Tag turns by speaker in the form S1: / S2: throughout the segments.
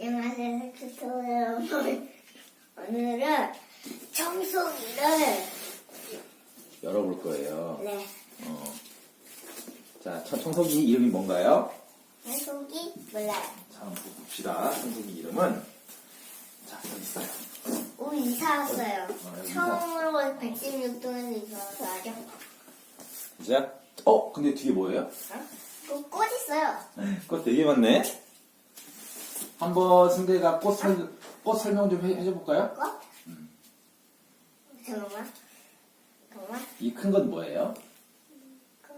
S1: 안녕하세요, 엑스토 여러분. 오늘은 청소기를,
S2: 열어볼 거예요.
S1: 네,
S2: 어. 자, 첫 청소기 이름이 뭔가요?
S1: 청소기 몰라요.
S2: 자, 한번 봅시다. 청소기 이름은. 자, 여기 있어요.
S1: 오, 이사 왔어요.
S2: 어, 여기
S1: 처음으로 116도에서 이사 왔어요.
S2: 이제, 어, 근데 뒤에 뭐예요?
S1: 어? 그꽃 있어요.
S2: 꽃 되게 많네. 한번 승대가 꽃, 설, 꽃 설명 좀 해, 해줘 볼까요?
S1: 꽃? 잠깐만. 잠깐만.
S2: 이 큰 건 뭐예요?
S1: 그,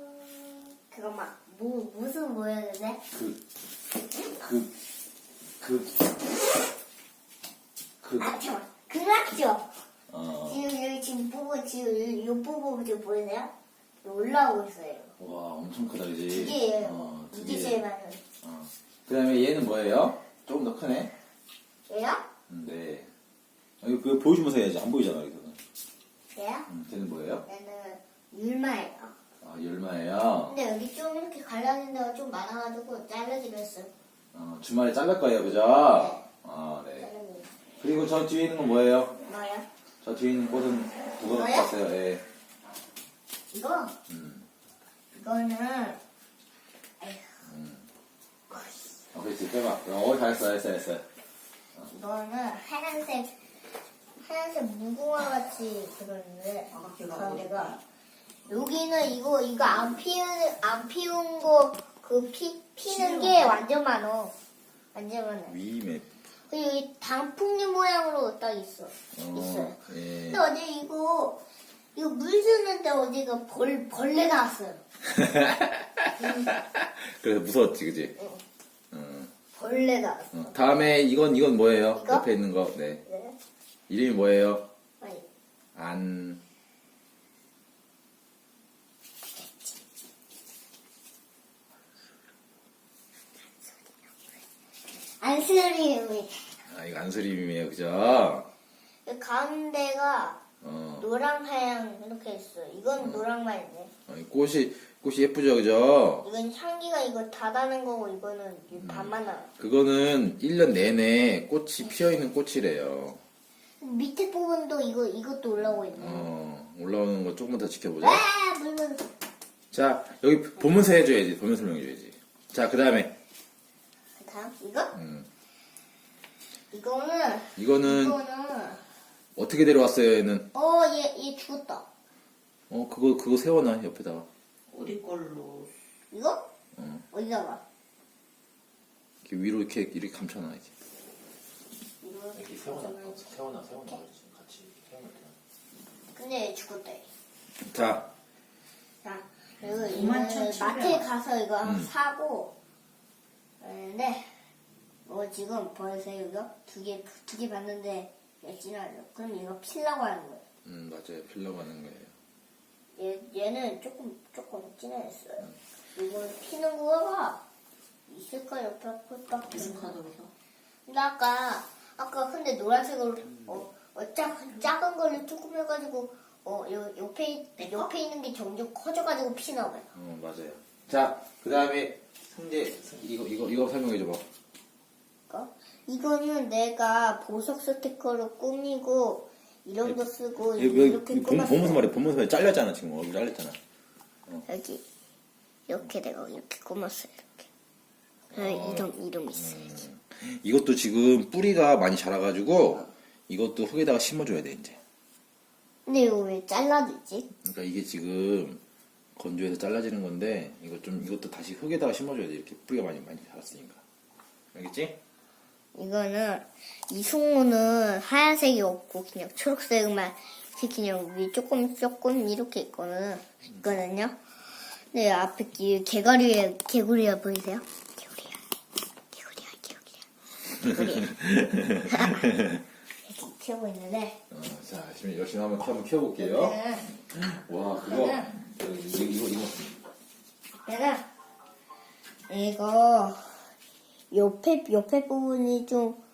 S1: 잠깐만. 뭐, 무슨 모양인데?
S2: 그, 그, 그, 그,
S1: 아, 잠깐만. 그라죠?
S2: 어,
S1: 지금 여기 지금 보고 지금 이, 이 부분 지금 보이세요? 올라오고 있어요.
S2: 와, 엄청 크다, 그지?
S1: 두 개예요.
S2: 어, 두
S1: 이게
S2: 개.
S1: 제일 많은.
S2: 어. 그 다음에 얘는 뭐예요? 조금 더 크네.
S1: 얘요?
S2: 음, 네. 아, 이거 그거 보여주면서 해야지. 안 보이잖아, 여기서는.
S1: 얘요?
S2: 음, 걔는 뭐예요?
S1: 얘는 율마예요.
S2: 아, 열마예요.
S1: 근데 여기 좀 이렇게 갈라진 데가 좀 많아가지고 했어요.
S2: 어, 주말에 잘랄 거예요, 그죠? 아, 네. 그리고 저 뒤에 있는 건 뭐예요?
S1: 뭐요?
S2: 저 뒤에 있는 꽃은 누가? 갖고 왔어요? 예.
S1: 이거?
S2: 음.
S1: 이거는
S2: 어, 그렇지, 빼봐. 어, 잘했어, 잘했어, 잘했어.
S1: 이거는 하얀색 하얀색 무궁화 같이 들었는데
S3: 아, 걔가
S1: 가운데가 여기는 이거 이거 안 피운 안 피운 거 그 피 피는 게 완전 많어. 완전 많아.
S2: 위맵.
S1: 그리고 여기 단풍잎 모양으로 딱 있어.
S2: 어,
S1: 있어요.
S2: 예.
S1: 근데 어제 이거 이거 물 주는데 어제가 벌 벌레가 왔어요.
S2: 그래서 무서웠지, 그지?
S1: 응.
S2: 어.
S1: 벌레가 왔어.
S2: 어. 다음에 이건, 이건 뭐예요?
S1: 이거?
S2: 옆에 있는 거. 네.
S1: 네.
S2: 이름이 뭐예요?
S1: 아니,
S2: 안.
S1: 안스림이
S2: 아, 이거 안수림이에요, 그죠?
S1: 가운데가
S2: 어.
S1: 노랑 하양 이렇게 있어. 이건 노랑만 있네.
S2: 어, 이 꽃이, 꽃이 예쁘죠, 그죠?
S1: 이건 향기가 이거 다 다는 거고 이거는 이 반만 나.
S2: 그거는 1년 내내 꽃이 피어있는 꽃이래요.
S1: 밑에 부분도 이거 이것도 올라오고 있네.
S2: 어, 올라오는 거 조금만 더 지켜보자.
S1: 아 물건.
S2: 자, 여기 보면서 해줘야지. 보면서 설명해줘야지. 자, 그 다음에,
S1: 다음 이거?
S2: 음,
S1: 이거는
S2: 이거는
S1: 이거는
S2: 어떻게 데려왔어요, 얘는?
S1: 어얘 얘 죽었다.
S2: 어, 그거, 그거 세워놔, 옆에다가.
S3: 우리 걸로
S1: 이거?
S2: 어.
S1: 어디다 가?
S2: 이렇게 위로 이렇게, 이렇게 감춰놔, 이렇게.
S1: 이거
S2: 이렇게 세워놔, 세워놔, 세워놔. 같이 세워놔.
S1: 근데 얘 죽었다. 얘.
S2: 자,
S1: 자 그리고
S3: 이만
S1: 이거는
S3: 천칠백
S1: 마트에
S3: 원.
S1: 가서 이거
S2: 음.
S1: 사고 근데 뭐 지금 보세요 이거 두개두 개 봤는데 얘 진화요. 그럼 이거 필라고 하는 거예요.
S2: 음, 맞아요. 필러 가는 거예요.
S1: 얘 얘는 조금 조금 진화했어요. 이거 피는 거가 있을까 옆에.
S3: 무슨 카드로서
S1: 근데 아까 아까 근데 노란색으로 어, 어 작, 작은 걸로 조금 해가지고 어 요, 옆에
S3: 내 거?
S1: 옆에 있는 게 점점 커져가지고 피나 봐요.
S2: 어, 맞아요. 자, 그 다음에, 성재, 이거, 이거, 이거 설명해줘봐.
S1: 그러니까 이거는 내가 보석 스티커로 꾸미고 이런 거 쓰고
S2: 여기, 여기,
S1: 이렇게
S2: 본,
S1: 꾸몄어.
S2: 보면서 말해, 보면서 말해. 잘렸잖아, 지금. 얼굴 잘렸잖아.
S1: 여기 이렇게 내가 이렇게 꾸몄어요. 이렇게. 어, 이름 이름 있어요.
S2: 이것도 지금 뿌리가 많이 자라가지고, 이것도 흙에다가 심어줘야 돼, 이제.
S1: 근데 이거 왜 잘라지지?
S2: 그러니까 이게 지금 건조해서 잘라지는 건데 이거 좀 이것도 다시 흙에다가 심어줘야 돼 이렇게 뿌리가 많이 많이 자랐으니까 알겠지?
S1: 이거는 이 송우는 하얀색이 없고 그냥 초록색만 그냥 위 조금 조금 이렇게 있거든 있거든요. 근데 앞에 이 개구리에 개구리가 보이세요? 개구리야, 개구리야, 개구리야. 이렇게 키우고 있는데
S2: 어, 자 지금 열심히 한번 한번 키워볼게요.
S1: 얘는
S2: 와 그거 이거 이거 이거
S1: 얘는 이거 옆에 옆에 부분이 좀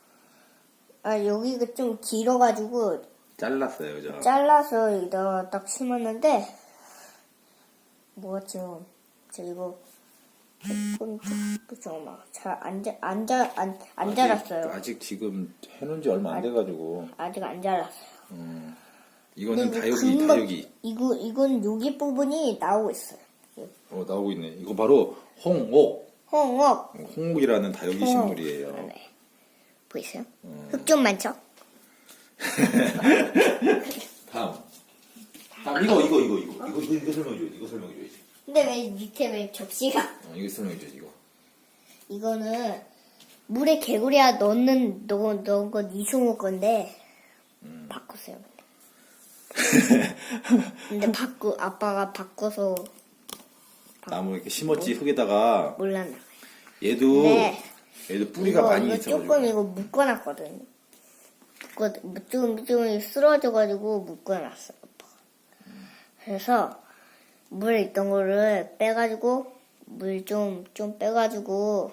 S1: 아 여기가 좀 길어가지고
S2: 잘랐어요, 그죠?
S1: 잘라서 여기다가 딱 심었는데 뭐가 좀저 이거 조금 잘안 앉아 안, 안 자랐어요.
S2: 아직 지금 해놓은 지 얼마 안 돼가지고.
S1: 아직 안 자랐어요.
S2: 음, 이거는
S1: 근데
S2: 다육이,
S1: 금방-
S2: 다육이.
S1: 이거 이건 여기 부분이 나오고 있어요.
S2: 어, 나오고 있네. 이거 바로 홍옥.
S1: 홍옥.
S2: 홍옥이라는 다육이
S1: 홍옥.
S2: 식물이에요.
S1: 네. 보이세요?
S2: 음.
S1: 흙좀 많죠?
S2: 다음. 다음, 이거, 이거, 이거, 이거. 이거, 이거, 이거 설명해줘야지. 이거 설명해줘야지.
S1: 근데 왜 밑에 왜 접시가?
S2: 어, 이거 설명해줘야지, 이거.
S1: 이거는 물에 개구리야 넣는 넣은 넣은 건 이승우 건데
S2: 음.
S1: 바꿨어요. 근데 바꾸 아빠가 바꿔서
S2: 나무 이렇게 심었지, 흙에다가.
S1: 몰랐나?
S2: 얘도,
S1: 네.
S2: 얘도 뿌리가
S1: 이거,
S2: 많이
S1: 이거
S2: 있어가지고.
S1: 조금 이거 묶어놨거든요. 묶어 좀, 좀 쓰러져가지고 묶어놨어요. 아빠가. 그래서 물에 있던 거를 빼가지고 물 좀 좀 빼가지고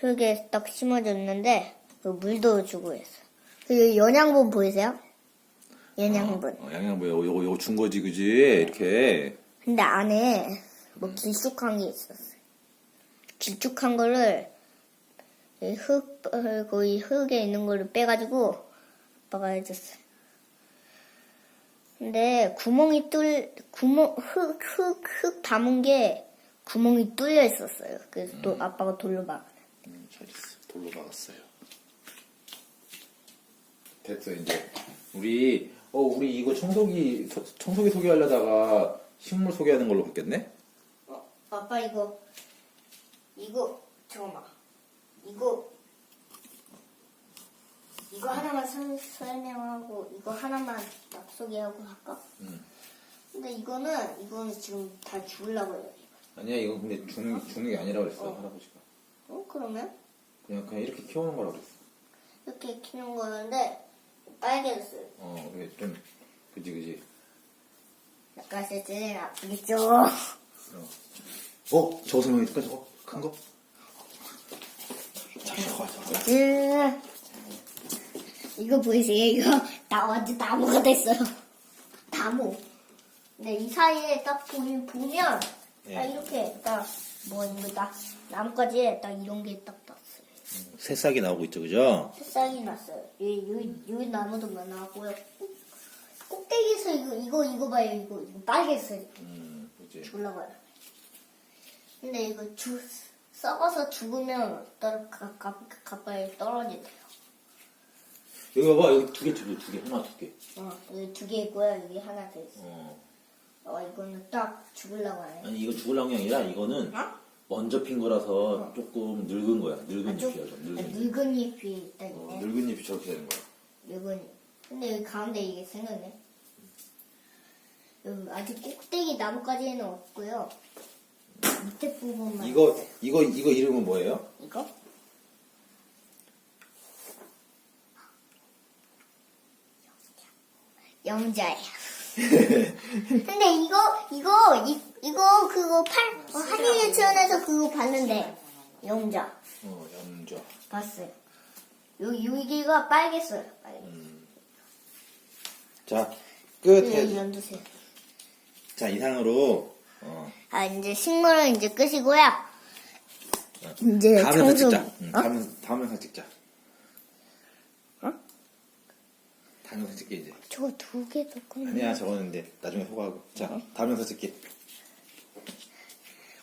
S1: 흙에 딱 심어줬는데 그 물도 주고 했어. 그 연양분 보이세요? 연양분.
S2: 어, 요거, 요거, 요거 준 거지, 그지? 이렇게.
S1: 근데 안에 뭐 길쭉한 게 있었어요. 길쭉한 거를 이 흙, 어, 거의 흙에 있는 거를 빼가지고 아빠가 해줬어요. 근데 구멍이 뚫, 구멍, 흙, 흙, 흙 담은 게 구멍이 뚫려 있었어요. 그래서 또 아빠가 돌로 막.
S2: 음, 잘했어. 돌로 박았어요. 됐어, 이제. 우리, 어, 우리 이거 청소기, 소- 청소기 소개하려다가 식물 소개하는 걸로 바뀌었네?
S1: 어, 아빠 이거, 이거, 잠깐만. 이거, 이거 하나만 설- 설명하고, 이거 하나만 딱 소개하고 할까?
S2: 응.
S1: 근데 이거는, 이거는 지금 다 죽으려고 해요.
S2: 아니야, 이거 근데 죽는, 죽는 게 아니라 그랬어, 할아버지가.
S1: 어, 그러면?
S2: 그냥, 그냥 이렇게 키우는 거라 그랬어.
S1: 이렇게 키는 거였는데, 빨개졌어요.
S2: 어, 그래, 좀, 그지, 그지.
S1: 약간 세진 아프겠죠?
S2: 어, 저거 설명해줄까, 저거? 큰 거? 자, 저거, 저거.
S1: 음, 이거 보이세요? 이거 다 완전 나무가 됐어요. 나무. 근데 이 사이에 딱 보면, 보면
S2: 예.
S1: 딱 이렇게 딱, 뭐, 이거 딱, 나뭇가지에 딱 이런 게딱 떴어요.
S2: 새싹이 나오고 있죠, 그죠?
S1: 새싹이 났어요. 여기, 여기, 여기 나무도 많아고요. 꼭대기에서 이거, 이거, 이거 봐요. 이거, 이거 빨개졌어요.
S2: 음, 그지.
S1: 올라가요. 근데 이거 주, 썩어서 죽으면 떨, 가, 가, 가까이 떨어진대요.
S2: 여기 봐봐, 여기 두 개, 두 개, 두 개, 하나, 두 개.
S1: 어, 여기 두 개 있고요. 여기 하나 더 있어.
S2: 어.
S1: 어, 이거는 딱 죽으려고 하네.
S2: 아니, 이거 죽을랑 게 아니라, 이거는
S1: 어?
S2: 먼저 핀 거라서 조금 늙은 거야. 늙은
S1: 아, 좀,
S2: 잎이야, 좀.
S1: 아,
S2: 늙은 잎.
S1: 늙은 잎이 있다,
S2: 어,
S1: 있네.
S2: 늙은 잎이 저렇게 되는 거야.
S1: 늙은 잎. 근데 여기 가운데 이게 생겼네. 여기 아직 꼭대기 나무까지는 없고요. 밑에 부분만.
S2: 이거,
S1: 있어요.
S2: 이거, 이거 이름은 뭐예요?
S1: 이거? 영자예요. 근데 이거 이거 이, 이거 그거 팔 어, 한일 유치원에서 그거 봤는데 영자
S2: 어, 염좌.
S1: 봤어요. 요 여기가 빨겠어요. 빨개.
S2: 자, 끝.
S1: 네,
S2: 해.
S1: 연두색.
S2: 자, 이상으로, 어,
S1: 아 이제 식물은 이제 끝이고요. 이제
S2: 다음 영상
S1: 청소-
S2: 찍자. 응,
S1: 어?
S2: 다음, 다음 영상 찍자.
S1: 어?
S2: 다음 영상 찍게, 이제.
S1: 저거 두개 넣고
S2: 아니야, 저거는 이제 나중에 소개하고. 자, 다음 영상 찍게.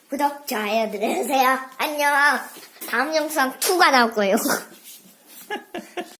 S1: 구독 좋아요 눌러주세요. 안녕. 다음 영상 2가 나올 거예요.